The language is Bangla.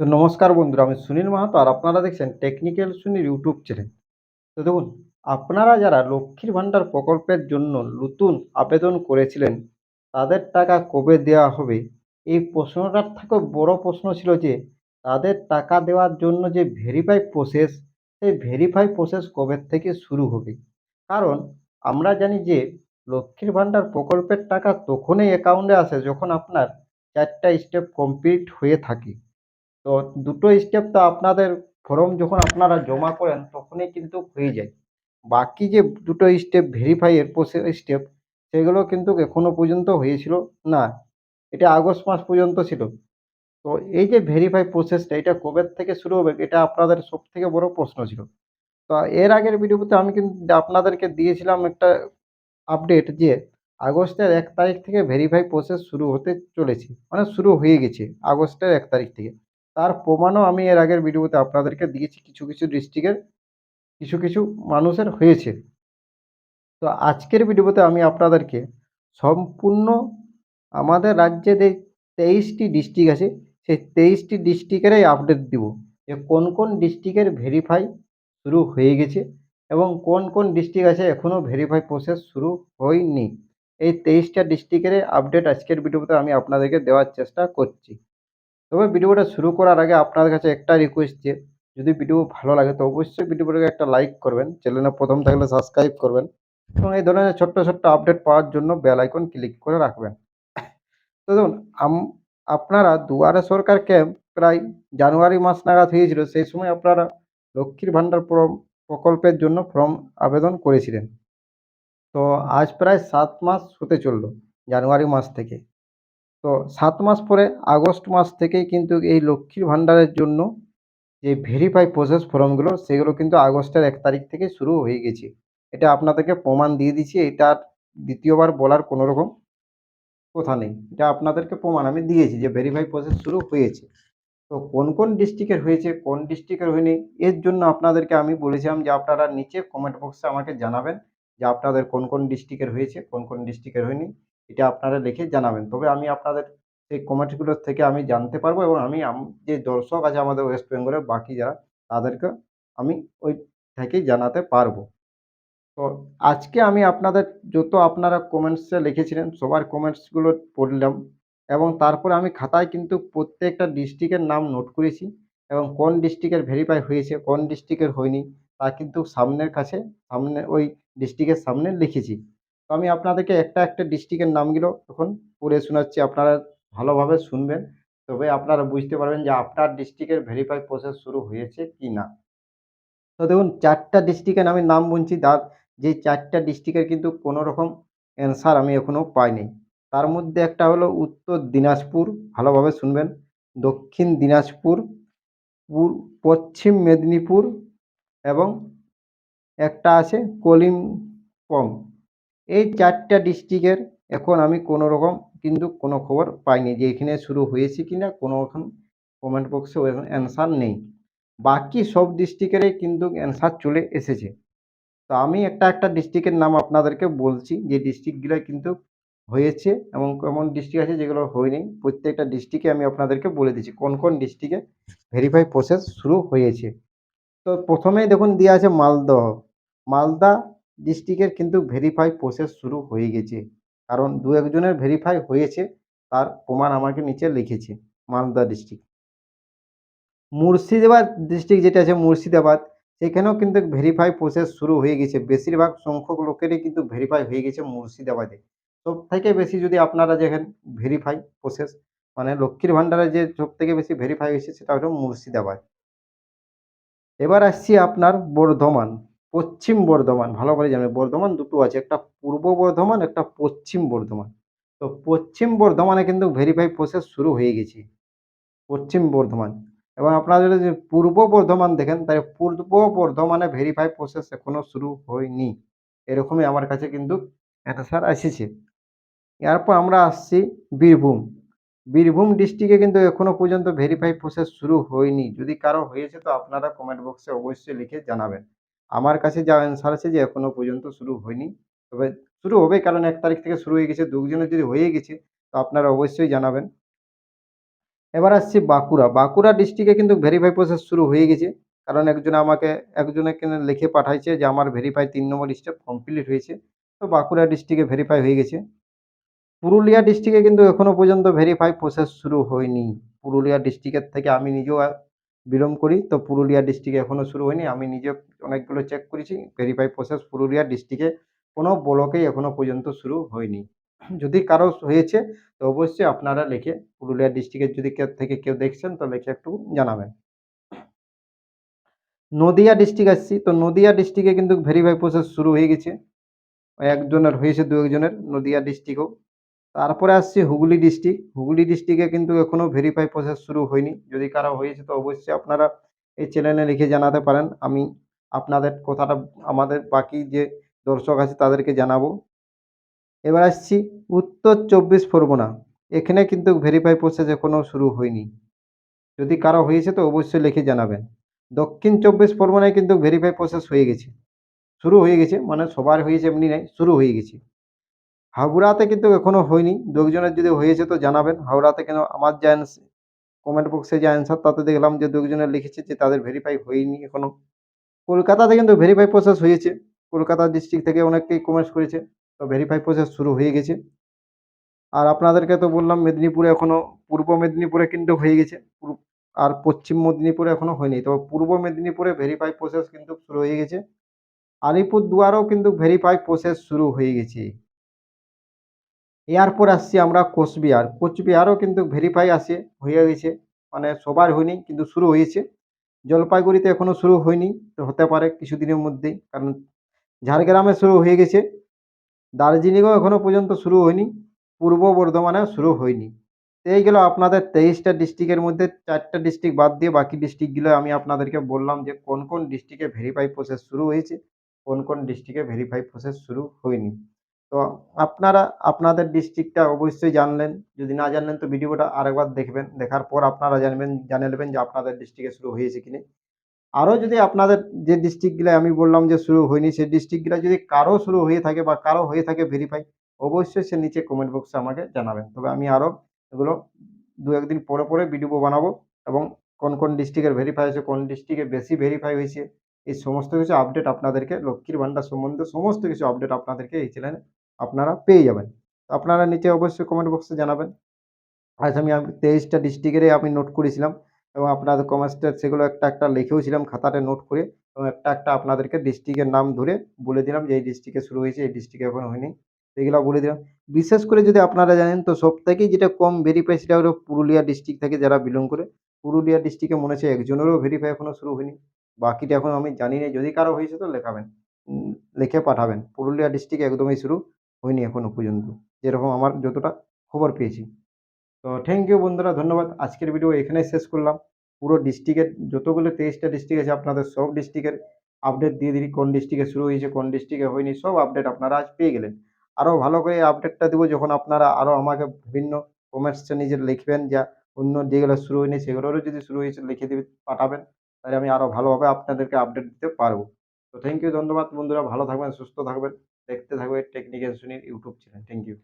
তো নমস্কার বন্ধুরা, আমি সুনীল মাহাতো আর আপনারা দেখছেন টেকনিক্যাল সুনীল ইউটিউব চ্যানেল। তো দেখুন, আপনারা যারা লক্ষ্মীর ভাণ্ডার প্রকল্পের জন্য নতুন আবেদন করেছিলেন, তাদের টাকা কবে দেওয়া হবে? এই প্রশ্নটার থেকেও বড় প্রশ্ন ছিল যে, তাদের টাকা দেওয়ার জন্য যে ভেরিফাই প্রসেস সেই ভেরিফাই প্রসেস কবে থেকে শুরু হবে? কারণ আমরা জানি যে, লক্ষ্মীর ভাণ্ডার প্রকল্পের টাকা তখনই অ্যাকাউন্টে আসে যখন আপনার চারটা স্টেপ কমপ্লিট হয়ে থাকে। তো দুটো স্টেপ তো আপনাদের ফর্ম যখন আপনারা জমা করেন, তখনই কিন্তু হয়ে যায়। বাকি যে দুটো স্টেপ ভেরিফাইয়ের প্রসেস স্টেপ সেগুলো কিন্তু এখনও পর্যন্ত হয়েছিল না। এটা আগস্ট মাস পর্যন্ত ছিল। তো এই যে ভেরিফাই প্রসেসটা এটা কবে থেকে শুরু হবে, এটা আপনাদের সব থেকে বড় প্রশ্ন ছিল। তো এর আগের ভিডিওতে আমি কিন্তু আপনাদেরকে দিয়েছিলাম একটা আপডেট যে আগস্টের এক তারিখ থেকে ভেরিফাই প্রসেস শুরু হতে চলেছে। মানে শুরু হয়ে গেছে আগস্টের এক তারিখ থেকে। তার প্রমাণও আমি এর আগের ভিডিওতে আপনাদেরকে দিয়েছি। কিছু কিছু ডিস্ট্রিক্টের কিছু কিছু মানুষের হয়েছে। তো আজকের ভিডিওতে আমি আপনাদেরকে সম্পূর্ণ আমাদের রাজ্যে যে তেইশটি ডিস্ট্রিক্ট আছে, সেই তেইশটি ডিস্ট্রিক্টেরই আপডেট দিব যে কোন কোন ডিস্ট্রিক্টের ভেরিফাই শুরু হয়ে গেছে এবং কোন কোন ডিস্ট্রিক্ট আছে এখনও ভেরিফাই প্রসেস শুরু হয়নি। এই তেইশটা ডিস্ট্রিক্টের আপডেট আজকের ভিডিওতে আমি আপনাদেরকে দেওয়ার চেষ্টা করছি। তবে ভিডিওটা শুরু করার আগে আপনাদের কাছে একটা রিকোয়েস্ট যে, যদি ভিডিও ভালো লাগে তো অবশ্যই ভিডিওটাকে একটা লাইক করবেন চ্যানেলে প্রথম থাকলে সাবস্ক্রাইব করবেন এবং এই ধরনের ছোট্ট ছোট্ট আপডেট পাওয়ার জন্য বেল আইকন ক্লিক করে রাখবেন। তো দেখুন আপনারা দুয়ারে সরকার ক্যাম্প প্রায় জানুয়ারি মাস নাগাদ হয়েছিল, সেই সময় আপনারা লক্ষ্মীর ভাণ্ডার প্র- প্রকল্পের জন্য ফর্ম আবেদন করেছিলেন। তো আজ প্রায় সাত মাস হতে চলল, জানুয়ারি মাস থেকে। তো সাত মাস পরে, আগস্ট মাস থেকেই কিন্তু এই লক্ষ্মীর ভাণ্ডারের জন্য যে ভেরিফাই প্রসেস ফর্মগুলো সেগুলো কিন্তু আগস্টের এক তারিখ থেকে শুরু হয়ে গেছে। এটা আপনাদেরকে প্রমাণ দিয়ে দিচ্ছি, এটা দ্বিতীয়বার বলার কোনো রকম কথা নেই। এটা আপনাদেরকে প্রমাণ আমি দিয়েছি যে ভেরিফাই প্রসেস শুরু হয়েছে। তো কোন কোন ডিস্ট্রিক্টের হয়েছে, কোন ডিস্ট্রিক্টের হয়নি, এর জন্য আপনাদেরকে আমি বলেছিলাম যে আপনারা নিচে কমেন্ট বক্সে আমাকে জানাবেন যে আপনাদের কোন কোন ডিস্ট্রিক্টের হয়েছে, কোন কোন ডিস্ট্রিক্টের হয়নি। এটা আপনারা লিখে জানাবেন। তবে আমি আপনাদের সেই কমেন্টগুলোর থেকে আমি জানতে পারব এবং আমি যে দর্শক আছে আমাদের ওয়েস্ট বেঙ্গলের বাকি যারা তাদেরকে আমি ওই থেকেই জানাতে পারব। তো আজকে আমি আপনাদের যত আপনারা কমেন্টসে লিখেছিলেন, সবার কমেন্টসগুলো পড়লাম এবং তারপরে আমি খাতায় কিন্তু প্রত্যেকটা ডিস্ট্রিক্টের নাম নোট করেছি এবং কোন ডিস্ট্রিক্টের ভেরিফাই হয়েছে, কোন ডিস্ট্রিক্টের হয়নি, তা কিন্তু সামনের কাছে, সামনে ওই ডিস্ট্রিক্টের সামনে লিখেছি। আমি আপনাদেরকে একটা একটা ডিস্ট্রিক্টের নামগুলো এখন পড়ে শোনাচ্ছি, আপনারা ভালোভাবে শুনবেন। তবে আপনারা বুঝতে পারবেন যে আপনার ডিস্ট্রিক্টের ভেরিফাই প্রসেস শুরু হয়েছে কি না। তো দেখুন, চারটা ডিস্ট্রিক্টের আমি নাম বলছি তার যে চারটা ডিস্ট্রিক্টের কিন্তু কোনো রকম অ্যান্সার আমি এখনও পাইনি। তার মধ্যে একটা হলো উত্তর দিনাজপুর, ভালোভাবে শুনবেন। দক্ষিণ দিনাজপুর পশ্চিম মেদিনীপুর এবং একটা আছে কলিম্পং। এই চারটা ডিস্ট্রিক্টের এখন আমি কোনো রকম কিন্তু কোনো খবর পাইনি যে এখানে শুরু হয়েছে কি না কোনো রকম কমেন্ট বক্সে অ্যান্সার নেই। বাকি সব ডিস্ট্রিক্টেরই কিন্তু অ্যান্সার চলে এসেছে। তো আমি একটা একটা ডিস্ট্রিক্টের নাম আপনাদেরকে বলছি, যে ডিস্ট্রিক্টগুলো কিন্তু হয়েছে এবং এমন ডিস্ট্রিক্ট আছে যেগুলো হয়নি, প্রত্যেকটা ডিস্ট্রিক্টে আমি আপনাদেরকে বলে দিচ্ছি কোন কোন ডিস্ট্রিক্টে ভেরিফাই প্রসেস শুরু হয়েছে। তো প্রথমেই দেখুন দেওয়া আছে মালদহ। মালদা ডিস্ট্রিক্টের কিন্তু ভেরিফাই প্রসেস শুরু হয়ে গেছে। কারণ দু একজনের ভেরিফাই হয়েছে, তার প্রমাণ আমাকে নিচে লিখেছে, মালদা ডিস্ট্রিক্ট মুর্শিদাবাদ ডিস্ট্রিক্ট যেটা আছে, মুর্শিদাবাদ, সেখানেও কিন্তু ভেরিফাই প্রসেস শুরু হয়ে গেছে। বেশিরভাগ সংখ্যক লোকেরই কিন্তু ভেরিফাই হয়ে গেছে মুর্শিদাবাদে। সব থেকে বেশি যদি আপনারা দেখেন ভেরিফাই প্রসেস মানে লক্ষ্মীর ভাণ্ডারে যে সব থেকে বেশি ভেরিফাই হয়েছে, সেটা হলো মুর্শিদাবাদ। এবার আসছি আপনার বর্ধমান। পশ্চিম বর্ধমান, ভালো করে জানবেন বর্ধমান দুটো আছে, একটা পূর্ব বর্ধমান, একটা পশ্চিম বর্ধমান। তো পশ্চিম বর্ধমানে কিন্তু ভেরিফাই প্রসেস শুরু হয়ে গেছে, পশ্চিম বর্ধমান। এবং আপনারা যদি পূর্ব বর্ধমান দেখেন, তাহলে পূর্ব বর্ধমানে ভেরিফাই প্রসেস এখনও শুরু হয়নি। এরকমই আমার কাছে কিন্তু অ্যান্সার এসেছে। এরপর আমরা আসছি বীরভূম। বীরভূম ডিস্ট্রিক্টে কিন্তু এখনও পর্যন্ত ভেরিফাই প্রসেস শুরু হয়নি। যদি কারও হয়েছে তো আপনারা কমেন্ট বক্সে অবশ্যই লিখে জানাবেন। আমার কাছে যা অ্যান্সার আছে যে এখনও পর্যন্ত শুরু হয়নি। তবে শুরু হবে কারণ এক তারিখ থেকে শুরু হয়ে গেছে দুজনের যদি হয়ে গেছে, তো আপনারা অবশ্যই জানাবেন। এবার আসছি বাঁকুড়া। বাঁকুড়া ডিস্ট্রিক্টে কিন্তু ভেরিফাই প্রসেস শুরু হয়ে গেছে। কারণ একজনে আমাকে, একজনে লিখে পাঠাইছে যে আমার ভেরিফাই তিন নম্বর স্টেপ কমপ্লিট হয়েছে। তো বাঁকুড়া ডিস্ট্রিক্টে ভেরিফাই হয়ে গেছে। পুরুলিয়া ডিস্ট্রিক্টে কিন্তু এখনও পর্যন্ত ভেরিফাই প্রসেস শুরু হয়নি। পুরুলিয়া ডিস্ট্রিক্টের থেকে আমি নিজেও বিলং করি। তো পুরুলিয়া ডিস্ট্রিক্টে এখনও শুরু হয়নি। আমি নিজে অনেকগুলো চেক করেছি। ভেরিফাই প্রসেস পুরুলিয়া ডিস্ট্রিক্টে কোনো ব্লকেই এখনও পর্যন্ত শুরু হয়নি। যদি কারও হয়েছে, তো অবশ্যই আপনারা লিখে পুরুলিয়া ডিস্ট্রিক্টের যদি কেউ থেকে কেউ দেখছেন, তো লিখে একটু জানাবেন। নদিয়া ডিস্ট্রিক্ট আসছি। তো নদিয়া ডিস্ট্রিক্টে কিন্তু ভেরিফাই প্রসেস শুরু হয়ে গেছে। একজনের হয়েছে দু একজনের। নদিয়া ডিস্ট্রিক্টও তারপরে আসছি হুগলি ডিস্ট্রিক্ট হুগলি ডিস্ট্রিক্টে কিন্তু এখনও ভেরিফাই প্রসেস শুরু হয়নি। যদি কারও হয়েছে তো অবশ্যই আপনারা এই চ্যানেলে লিখে জানাতে পারেন। আমি আপনাদের কথাটা, আমাদের বাকি যে দর্শক আছে তাদেরকে জানাব। এবার আসছি উত্তর চব্বিশ পরগনা। এখানে কিন্তু ভেরিফাই প্রসেস এখনও শুরু হয়নি। যদি কারও হয়েছে তো অবশ্যই লিখে জানাবেন। দক্ষিণ চব্বিশ পরগনায় কিন্তু ভেরিফাই প্রসেস হয়ে গেছে। শুরু হয়ে গেছে মানে সবার হয়েছে এমনি নাই, শুরু হয়ে গেছে। হাওড়াতে কিন্তু এখনও হয়নি। দু একজনের যদি হয়েছে তো জানাবেন। হাওড়াতে কেন আমার যে কমেন্ট বক্সে যে অ্যান্সার তাতে দেখলাম যে দু একজনের লিখেছে যে তাদের ভেরিফাই হয়নি এখনও কলকাতাতে কিন্তু ভেরিফাই প্রসেস হয়েছে। কলকাতা ডিস্ট্রিক্ট থেকে অনেকেই কমেন্টস করেছে। তো ভেরিফাই প্রসেস শুরু হয়ে গেছে। আর আপনাদেরকে তো বললাম, মেদিনীপুরে এখনও পূর্ব মেদিনীপুরে কিন্তু হয়ে গেছে। আর পশ্চিম মেদিনীপুরে এখনও হয়নি। তবে পূর্ব মেদিনীপুরে ভেরিফাই প্রসেস কিন্তু শুরু হয়ে গেছে। আলিপুরদুয়ারও কিন্তু ভেরিফাই প্রসেস শুরু হয়ে গেছে। এরপর আসছি আমরা কোচবিহার। কোচবিহারও কিন্তু ভেরিফাই আছে, হয়ে গেছে। মানে সবার হয়নি, কিন্তু শুরু হয়েছে। জলপাইগুড়িতে এখনও শুরু হয়নি, তো হতে পারে কিছুদিনের মধ্যেই, কারণ ঝাড়গ্রামে শুরু হয়ে গেছে। দার্জিলিংও এখনও পর্যন্ত শুরু হয়নি, পূর্ব বর্ধমানে শুরু হয়নি। এই গেল আপনাদের তেইশটা ডিস্ট্রিক্টের মধ্যে চারটা ডিস্ট্রিক্ট বাদ দিয়ে বাকি ডিস্ট্রিক্টগুলো আমি আপনাদেরকে বললাম যে কোন কোন ডিস্ট্রিক্টে ভেরিফাই প্রসেস শুরু হয়েছে, কোন কোন ডিস্ট্রিক্টে ভেরিফাই প্রসেস শুরু হয়নি। তো আপনারা, আপনাদের ডিস্ট্রিক্টটা অবশ্যই জানলেন। যদি না জানলেন, তো ভিডিওটা আরেকবার দেখবেন। দেখার পর আপনারা জানবেন জানে নেবেন যে আপনাদের ডিস্ট্রিক্টে শুরু হয়েছে কি না আরও যদি আপনাদের যে ডিস্ট্রিক্টগুলো আমি বললাম যে শুরু হয়নি, সেই ডিস্ট্রিক্টগুলো যদি কারও শুরু হয়ে থাকে বা কারও হয়ে থাকে ভেরিফাই অবশ্যই সে নিচে কমেন্ট বক্সে আমাকে জানাবেন। তবে আমি আরও এগুলো দু একদিন পরে পরে ভিডিও বানাবো এবং কোন কোন ডিস্ট্রিক্টের ভেরিফাই হয়েছে, কোন ডিস্ট্রিক্টে বেশি ভেরিফাই হয়েছে, এই সমস্ত কিছু আপডেট আপনাদেরকে লক্ষ্মীর ভাণ্ডার সম্বন্ধে সমস্ত কিছু আপডেট আপনাদেরকে এই চ্যানেলে আপনারা পেয়ে যাবেন। আপনারা নিচে অবশ্যই কমেন্ট বক্সে জানাবেন। আজ আমি তেইশটা ডিস্ট্রিক্টেরই আমি নোট করেছিলাম এবং আপনাদের কমেন্টসটা সেগুলো একটা একটা লিখেও ছিলাম খাতাতে নোট করে এবং একটা একটা আপনাদেরকে ডিস্ট্রিক্টের নাম ধরে বলে দিলাম যে এই ডিস্ট্রিক্টে শুরু হয়েছে, এই ডিস্ট্রিক্টে এখনও হয়নি। সেগুলো বলে দিলাম। বিশেষ করে যদি আপনারা জানেন তো সব থেকেই যেটা কম ভেরিফাই সেটা হলো পুরুলিয়া ডিস্ট্রিক্ট থেকে যারা বিলং করে। পুরুলিয়া ডিস্ট্রিক্টে মনে হচ্ছে একজনেরও ভেরিফাই এখনও শুরু হয়নি। বাকিটা এখন আমি জানি না যদি কারও হয়েছে তো লেখাবেন। লিখে পাঠাবেন। পুরুলিয়া ডিস্ট্রিক্ট একদমই শুরু। হয়নি এখনও পর্যন্ত। যেরকম আমার যতটা খবর পেয়েছি। তো থ্যাংক ইউ বন্ধুরা, ধন্যবাদ। আজকের ভিডিও এখানেই শেষ করলাম। পুরো ডিস্ট্রিক্টের যতগুলো তেইশটা ডিস্ট্রিক্ট আছে, আপনাদের সব ডিস্ট্রিক্টের আপডেট দিয়ে দিই কোন ডিস্ট্রিক্টে শুরু হয়েছে, কোন ডিস্ট্রিক্টে হয়নি, সব আপডেট আপনারা আজ পেয়ে গেলেন। আরও ভালো করে আপডেটটা দেবো যখন আপনারা আরও আমাকে বিভিন্ন কমেন্টসে নিজের লিখবেন, যা অন্য যেগুলো শুরু হয়নি, সেগুলোরও যদি শুরু হয়েছে, লিখে দিবে, পাঠাবেন, তাহলে আমি আরও ভালোভাবে আপনাদেরকে আপডেট দিতে পারব। তো থ্যাংক ইউ ধন্যবাদ বন্ধুরা। ভালো থাকবেন, সুস্থ থাকবেন। দেখতে থাকবে technical Sunir YouTube channel. Thank you